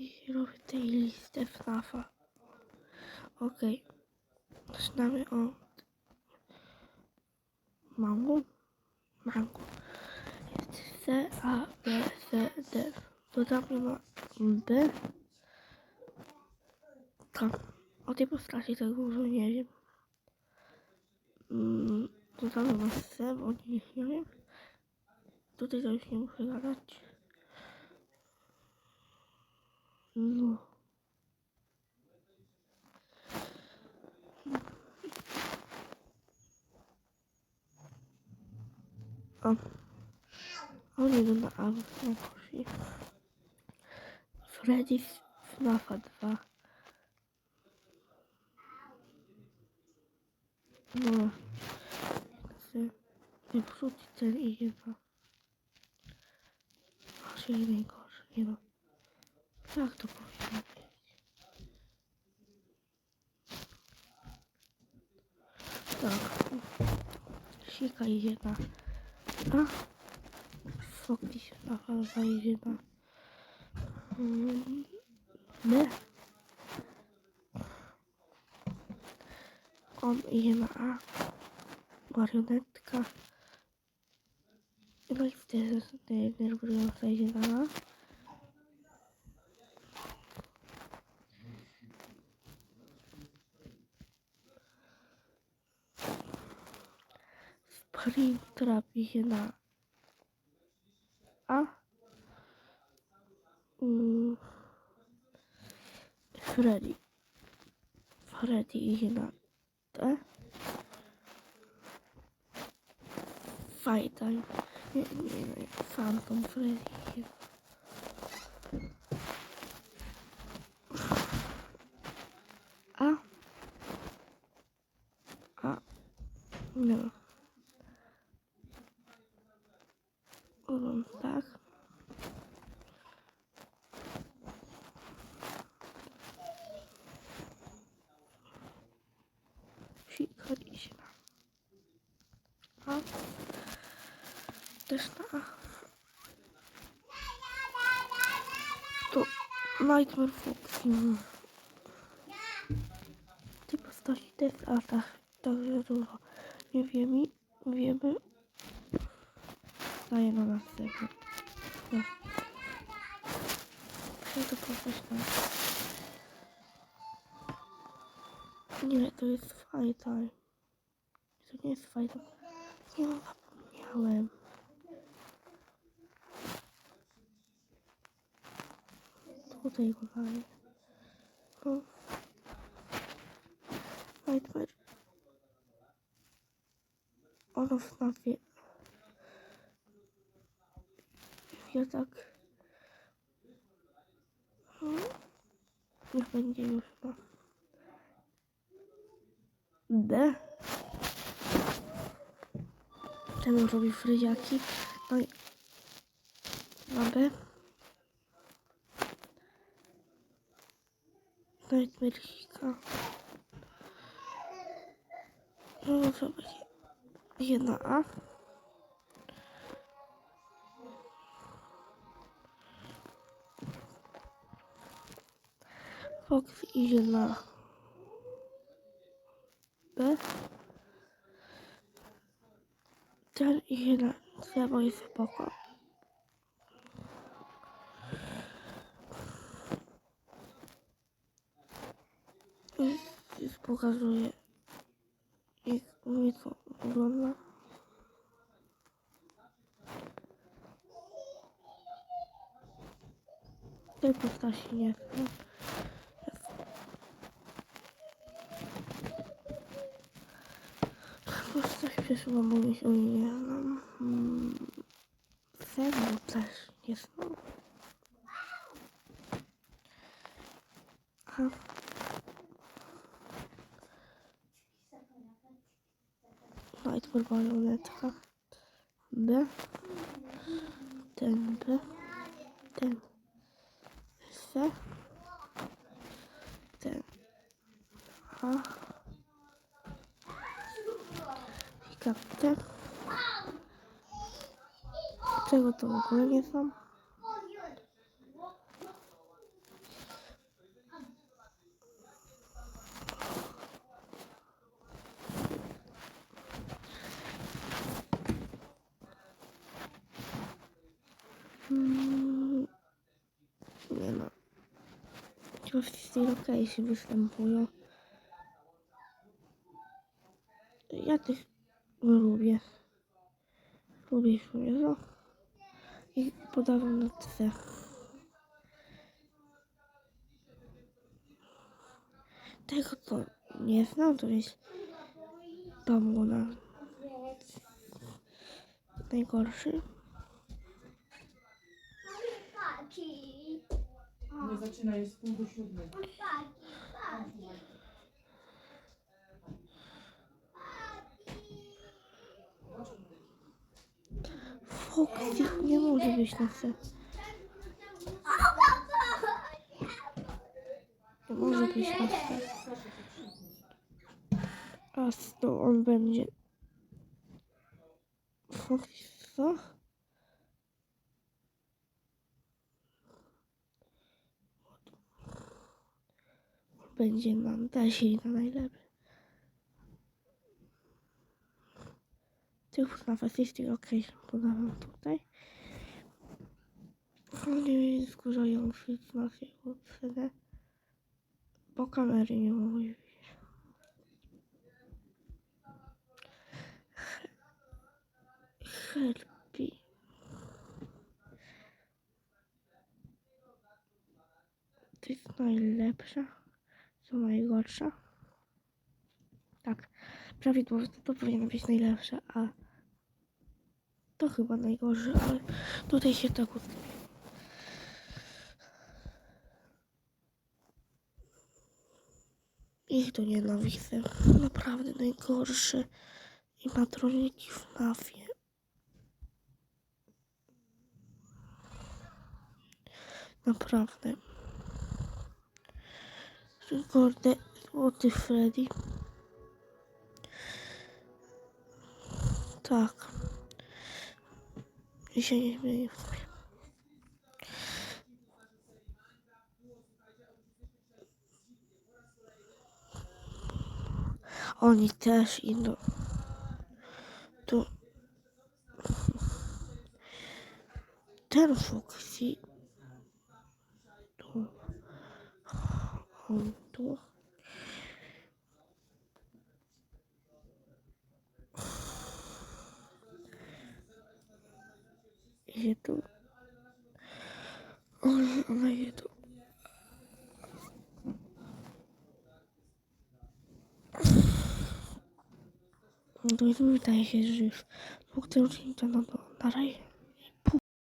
i robię tej listę FNAFa. Okej. Zaczynamy od mango. Mango. Jest C, A, B, C, D. Dodamy na B. Tam. O tej postaci tak dużo nie wiem. Mm, Dodamy na C, bo nie, nie wiem. Tutaj to już nie muszę gadać. No. O. On idą na auto poszli. Freddy's FNAFa 2. No. Chcę wyprzód ten idzie na... Aż jej najgorsze, nie no. Jak to powinno być? Tak. Sika idzie na... A? Foki się na alfa idzie na... Nie. On idzie na A. Marionetka. No i wtedy nerwująca idzie na A. Springtrap idzie na A. Mm. Freddy. Freddy idzie na T. Fight time. Nie, nie, nie. Phantom Freddy idzie. A. A. No. Um, tak. A. Też na. To Nightmare Fox. Ty postaci też, a tak, także dużo. Nie wiemy, wiemy. Daję na następny. No. To postać na... Nie, to jest time. To nie jest time. Nie, zapomniałem. Tutaj go daję. No. Nightmare. Ono w nazwie. Ja tak. Hmm. Niech będzie już na B. Ten robi fryziaki. No i na B. Nightmare'ika. No może być jedna A. Fox idzie B. Ten idzie na C, bo jest spoko. I pokazuję, jak mi to wygląda. Tej postaci nie znam. Postać przesuwa mówić o. Hmm. Zero też nie znam. Aha. Nightmare marionetka. B. Ten B. Ten C. Ten A. çıkarttı. Bıçak otomu koyuyorsam. Hmm. Genau. Ich hoffe, ich sehe noch gleich, wie es dann lubię. Lubię ich lubię, no. I podawam na C. Tego to nie znam, to jest Damona. Najgorszy. Paki. Nie zaczyna, jest pół do siódmej. Nie może być na C. Nie może być na C. A to on będzie. Co? Będzie nam dasie na najlepszy. Tych na Fascistic Location podałem tutaj. Oni jest wkurzający z nas jego cenę. Bo kamery nie widzieć. Helpi. To jest najlepsza, co najgorsza. Tak, prawidłowo to powinno być najlepsze, a to chyba najgorsze, ale tutaj się tak ustawiło. Ich to nienawidzę. Naprawdę najgorsze. I matroniki w mafie. Naprawdę. Kurde, złoty Freddy. Tak. Zmieni w sobie. Oni też idą. Tu. Ten Foxy. Tu. On tu. Idzie tu. On, ona idzie tu. No to mi wydaje się, że już mógł ten odcinek to na, na razie.